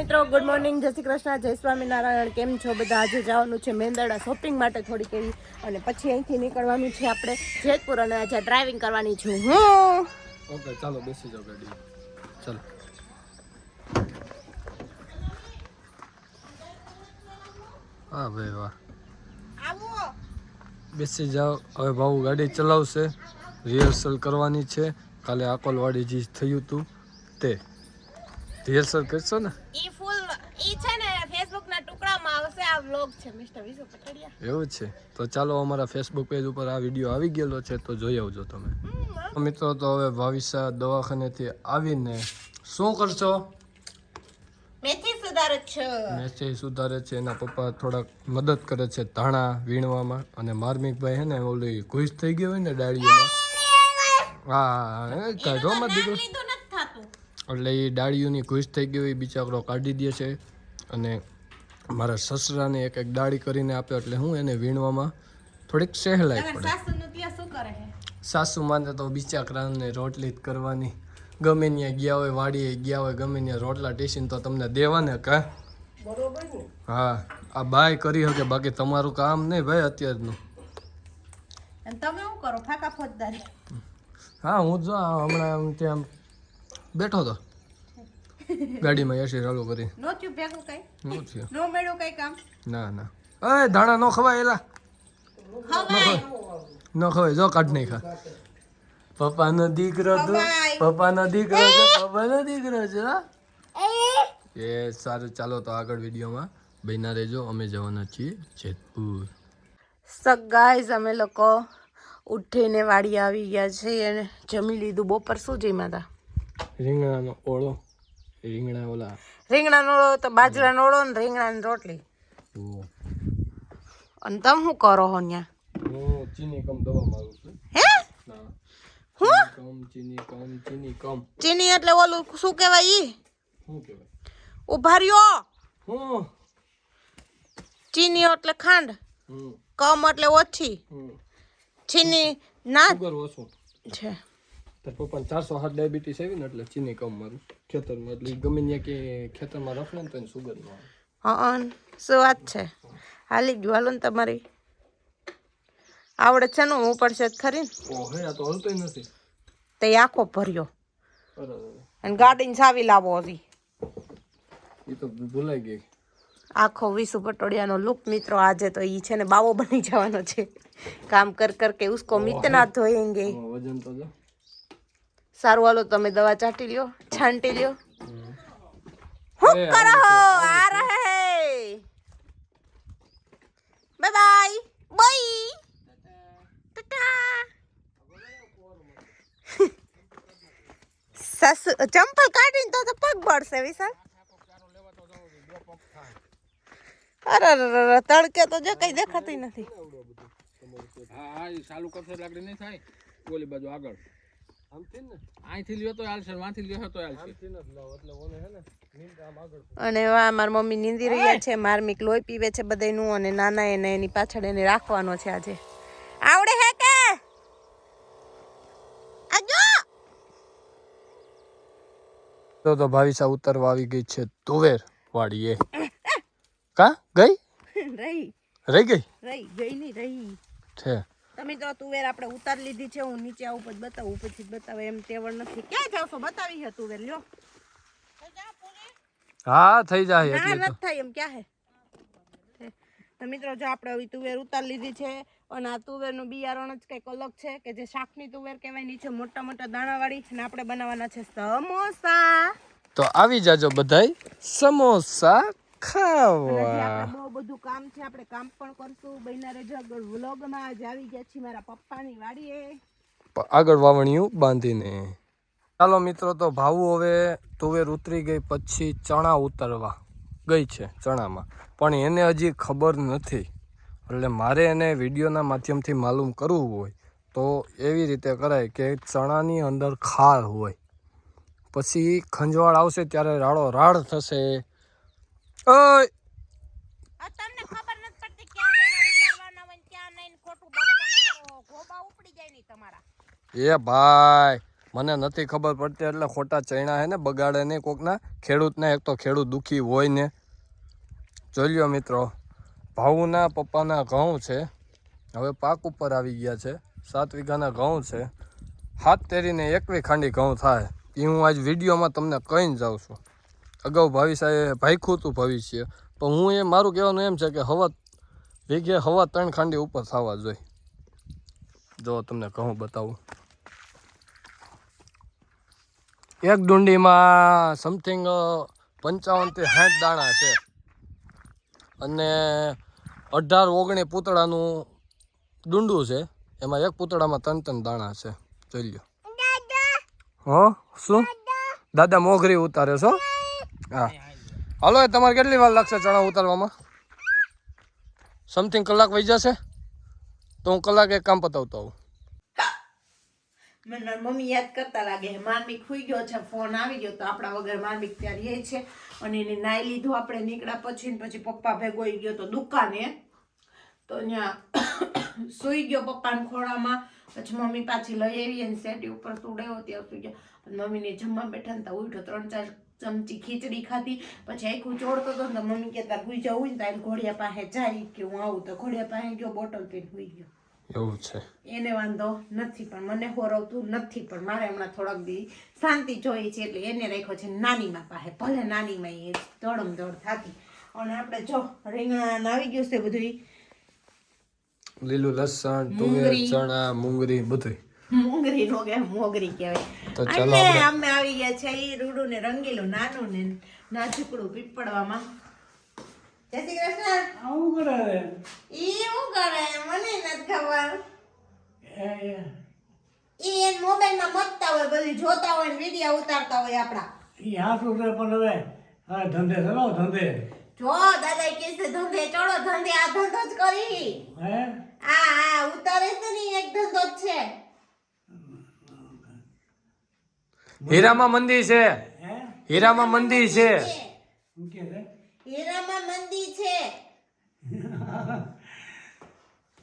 મિત્રો good morning જય શ્રી કૃષ્ણ. જય સ્વામિનારાયણ. કેમ છો બધા? આજે જવાનું છે મેંદરડા શોપિંગ માટે થોડીક એવી. અને પછી અહીંથી નીકળવાનું છે આપણે જેતપુર અને આજે ડ્રાઇવિંગ કરવાની છું હું. ઓકે ચાલો, બેસી જાઓ ગાડી ચાલો. હા, ભાઈ, વાહ. બેસી જાઓ. હવે ભાવ ગાડી ચલાવશે. રિહર્સલ કરવાની છે. કાલે આકોલવાડી જે થયું હતું તે. રિહર્સલ કરશો ને ઈ ફૂલ ઈ છે ને ફેસબુક ના ટુકડામાં આવશે આ વ્લોગ છે મિસ્ટર વિશુ પટડિયા એવું છે. તો ચાલો અમારા ફેસબુક પેજ ઉપર આ વિડિયો આવી ગયેલો છે તો જોઈ આવજો તમે. મિત્રો તો હવે ભાવિસા દવાખાનેથી આવીને શું કરશો? મેથી સુધારે છે. મેથી સુધારે છે એના પપ્પા થોડાક મદદ કરે છે ધાણા વીણવામાં. અને માર્મિકભાઈ હે ને ઓલી ખુશ થઈ ગઈ હોય ને ડાળીઓમાં. હા કાઢો મત દીકરો થાતું એટલે એ ડાળીઓની ઘૂસ થઈ ગઈ હોય એ બિચારો કાઢી દે છે. અને મારા સસરાને એક એક ડાળી કરીને આપ્યો એટલે હું એને વીણવામાં થોડીક સહેલાઈ પડે. સાસુ નું ત્યાં શું કરે છે? સાસુ માને તો બિચારાને રોટલી જ કરવાની. ગમે ત્યાં ગયા હોય વાડીએ ગયા હોય ગમે ત્યાં રોટલા ટેસીન તો તમને દેવાને કા? હા આ બાય કરી શકે બાકી તમારું કામ નહીં ભાઈ અત્યારનું. તમે શું કરો ફાકા ફોજદારી? હા હું જો હમણાં આમ ત્યાં બેઠો હતો ગાડીમાં એસી ચાલુ કરી. નો થયું ભેગું કઈ? નું થયું. નો મેળ્યું કઈ કામ? ના ના. અરે ધાણા નો ખવાય એલા. ન ખવાય. જો કાઢ નહીં ખા પપ્પાનો દીકરો તો પપ્પા પપ્પાનો દીકરો છે પપ્પાનો દીકરો છે હા? એ! સારું ચાલો તો આગળ વિડીયોમાં બહેના રહેજો. અમે જવાના છીએ જેતપુર. સગાઈ ગાઈઝ અમે લોકો ઉઠીને વાડી આવી ગયા છે અને જમી લીધું બપોર શું જમ્યા હતા રીંગણાનો ઓળો. રીંગણા ઓલા. રીંગણા નોળો તો બાજરાનો નોળો ને રીંગણાની રોટલી. ઓ. અને તમે શું કરો હો ત્યાં હું ચીની કમ દવા મારું છું. હે? હું? કમ ચીની કમ ચીની કમ. ચીની એટલે ઓલું શું કહેવાય ઈ? શું કહેવાય? ઊભા રહ્યો હું? ચીની એટલે ખાંડ. કમ એટલે ઓછી. ચીની ના છે. તાર પપ્પાને ચારસો હાથ ડાયાબિટીસ આવી ને એટલે ચીની કમ મારું. ખેતરમાં એટલે ગમે ત્યાં કે ખેતરમાં રખડે ને તો એને સુગર ન હા શું વાત છે? હાલી ગયું હાલો ને તમારી. આવડે છે ને હું પડશે જ ખરી ને. ઓ આ તો હલતો નથી. તે આખો ભર્યો. અને ગાડીને ચાવી લાવો હજી. એ તો ભૂલાઈ ગઈ. આખો વિસુ પટોડિયાનો લુક મિત્રો આજે તો ઈ છે ને બાવો બની જવાનો છે. કામ કર કર કે ઉસકો મિતના ધોયેંગે. વજન તો જો. સારું હાલો તમે દવા ચાટી લ્યો છાંટી લ્યો. એ હું? કરો હો આ રહે બાય બાય બાય. ટાટા. સાસુ ચંપલ કાઢીને તો તો પગ બળશે વિશાલ. અરે અરે અરે, તડકે તો જો કઈ દેખાતી નથી. હા હા એ ચાલુ કરશો એટલે આગળ નહીં થાય. ઓલી બાજુ આગળ. અને વા મારી મમ્મી નીંદી રહ્યા છે માર્મિક લોહી પીવે છે બધાનું અને નાના એને એની પાછળ એને રાખવાનો છે આજે. આવડે હે કે? તો તો ભાવિસા ઉતરવા આવી ગઈ છે તુવેર વાડીએ. કા? ગઈ? રહી. રહી ગઈ? રહી ગઈ નહીં રહી. છે. તમે તો તુવેર આપણે ઉતાર લીધી છે હું નીચે આવું પછી બતાવું પછી જ બતાવે એમ તેવડ નથી. ક્યાં જાવ છો? બતાવી છે તુવેર લ્યો. હા થઈ જાય ના એટલે તો. નથી થાય એમ ક્યાં હે? તો મિત્રો જો આપણે હવે તુવેર ઉતાર લીધી છે અને આ તુવેરનું બિયારણ જ કંઈક અલગ છે કે જે શાકની તુવેર કહેવાય નીચે મોટા મોટા દાણાવાળી અને આપણે બનાવવાના છે સમોસા. તો આવી જાજો બધાય સમોસા ખાવા. બહુ બધું કામ છે આપણે કામ પણ કરશું. બહેના રેજો આગળ વ્લોગમાં આજે આવી ગયા છીએ મારા પપ્પાની વાડીએ. આગળ વાવણિયું બાંધીને. ચાલો મિત્રો તો ભાવું હવે તુવેર ઉતરી ગઈ પછી ચણા ઉતરવા. ગઈ છે ચણામાં. પણ એને હજી ખબર નથી. એટલે મારે એને વિડીયોના માધ્યમથી માલુમ કરવું હોય તો એવી રીતે કરાય કે ચણાની અંદર ખાર હોય. પછી ખંજવાળ આવશે ત્યારે રાડો રાડ થશે. ઓય. તમને ખબર નથી પડતી ક્યાં જઈને ઉતારવાના હોય ક્યાં નહીં ખોટું બકબક ગોબા ઉપડી જાય નહીં તમારા. એ ભાઈ મને નથી ખબર પડતી એટલે ખોટા ચૈણા હે ને બગાડે નહીં કોકના. ખેડૂતને એક તો ખેડૂત દુઃખી હોય ને. જોઈ લ્યો મિત્રો ભાવુના પપ્પાના ઘઉં છે. હવે પાક ઉપર આવી ગયા છે. સાત વીઘાના ઘઉં છે. હાથ તેરીને એકવી ખાંડી ઘઉં થાય. એ હું આજ વિડીયોમાં તમને કહીને જાઉં છું. અગાઉ ભાવી સાહેબ ભાઈખું હતું ભવિષ્ય. પણ હું એ મારું કહેવાનું એમ છે કે હવા વીઘે હવા ત્રણ ખાંડી ઉપર થવા જોઈએ. જો તમને કહું બતાવું. એક ડુંડીમાં સમથિંગ પંચાવનથી સાઠ દાણા છે. અને અઢાર ઓગણી પૂતળાનું ડુંડું છે. એમાં એક પૂતળામાં ત્રણ ત્રણ દાણા છે. જોઈ લ્યો. હો શું? દાદા! મોઘરી ઉતારે છો હા. હાલો તમારે કેટલી વાર લાગશે ચણા ઉતારવામાં? સમથિંગ કલાક વહી જશે? તો હું કલાક એક કામ પતાવતો આવું. મને મમ્મી યાદ કરતા લાગે માર્મિક ખુઈ ગયો છે ફોન આવી ગયો. તો આપણા વગર માર્મિક ત્યાં રહે છે. અને એને નાઈ લીધું આપણે નીકળ્યા પછી ને પછી પપ્પા ભેગો ગયો તો દુકાને. તો ત્યાં સૂઈ ગયો પપ્પાના ખોળામાં. પછી મમ્મી પાછી લઈ આવી અને સેટી ઉપર સુડાયો ત્યાં સૂઈ ગયો. મમ્મીને જમવા બેઠા ને ત્યાં ઉઠ્યો ત્રણ ચાર ચમચી ખીચડી ખાધી. પછી આખું ચોડતો હતો ને મમ્મી કે તાર હુઈ જવું ને તારે ઘોડિયા પાસે જાય. કે હું આવું. તો ઘોડિયા પાસે ગયો બોટલ પીને હુઈ ગયો. એવું છે. એને વાંધો નથી પણ મને હોરવતું નથી. પણ મારે હમણાં થોડાક દી શાંતિ જોઈએ છે એટલે એને રાખ્યો છે નાનીમાં પાસે. ભલે નાનીમાં એ દોડમ દોડ થતી. અને આપણે જો રીંગણ આવી ગયું છે બધું લીલું લસણ તુવેર. ચણા મુંગરી બધું મોગરી નો કે મોગરી કહેવાય. ચાલો આપણે- અમે આવી ગયા છે એ રૂડું ને રંગીલું નાનું ને નાજુકડું પીપળવામાં જય શ્રી કૃષ્ણ. આવું કરે. ઈ શું કરે? મને નથી ખબર. ઈ એન મોબાઈલમાં મતતા હોય બધી જોતા હોય ને વિડિયા ઉતારતા હોય આપણા. ઈ ઉતરે પણ હવે હા ધંધે ચલો ધંધે. જો દાદા કે છે ધંધે ચડો ધંધે આ ધંધો જ કરી. હે? આ આ ઉતારે છે ને એક ધંધો જ છે. હીરામાં મંદિર છે. હીરામાં મંદિર છે. હીરામાં મંદી છે.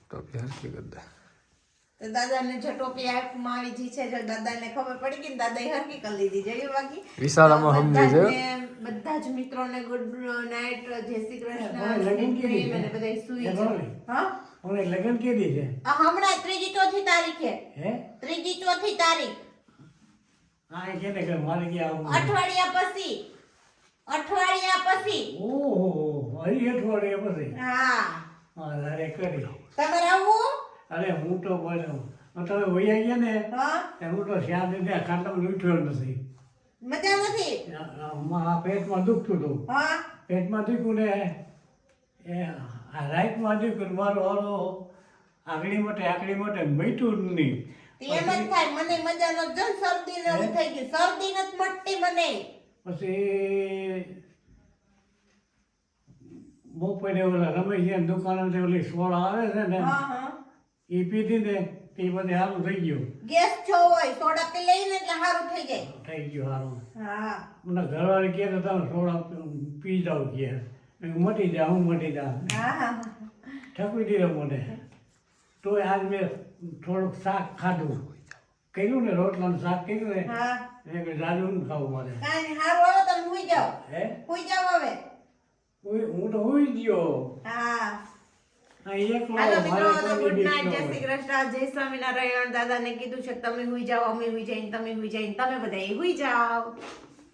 તો પ્યાર કરતા તો દાદાને જો ટોપી આંખમાં આવી જી છે જો દાદાને ખબર પડી ગઈ ને દાદાએ હરકી કરી લીધી જોયું બાકી? વિશાળામાં સમજી છે. બધા જ મિત્રોને ગુડ નાઇટ જય શ્રી કૃષ્ણ લગન કૃષ્ણ કીધી છે. બધા સુઈ હા? હવે લગ્ન કેદી છે? આ હમણાં ત્રીજી ચોથી તારીખે. હે? ત્રીજી ચોથી તારીખ. હા એ કે ને કે મારે કે આવું? અઠવાડિયા પછી. અઠવાડિયા પછી. ઓહો હરી અઠવાડિયે પછી? હા. હા અરે કરી. તમારે આવવું અરે હું તો બોલ્યો તમે વૈયા ગયા ને હા. હું તો શ્યામ દીધા ખાતામાં નથી. મજા નથી? પેટમાં દુખતું હતું. હા. પેટમાં દુખ્યું ને એ આ રાઈટમાં દુખ્યું ને મારો હારો આગળી માટે આગળી માટે મૈતું જ નહીં. એમ જ થાય મને મજા નથી જો શરદી ને એવું થઈ ગયું શરદી નથી મટતી મને. પછી બપોરે ઓલા રમેશની દુકાને ઓલી સોળ આવે છે ને હા હા. એ પીધી ને તે પછી સારું થઈ ગયું. ગેસ છો હોય સોડા પી લઈને એટલે સારું થઈ જાય. થઈ ગયું સારું હા. મને ઘરવાળી કહે તો તમે સોડા પી જાવ કે મટી જા હું મટી જા. ઠકવી દીધો મને. તોય આજ મેં થોડુંક શાક ખાધું. કર્યું ને રોટલાનું શાક કર્યું ને કીધું જાજુ ન ખાવું મારે? કાંઈ નહીં, હારું હાલો તમે હુઈ જાઓ. હે? હુઈ જાઓ હવે. હું હું તો હોઈ ગયો. હા. તો બીક નાઇટ. ન જય જય સ્વામિનારાયણ કીધું છે કે તમે હુઈ જાઓ અમે હુઈ જઈને તમે હુઈ જઈને તમે બધા હુઈ જાઓ.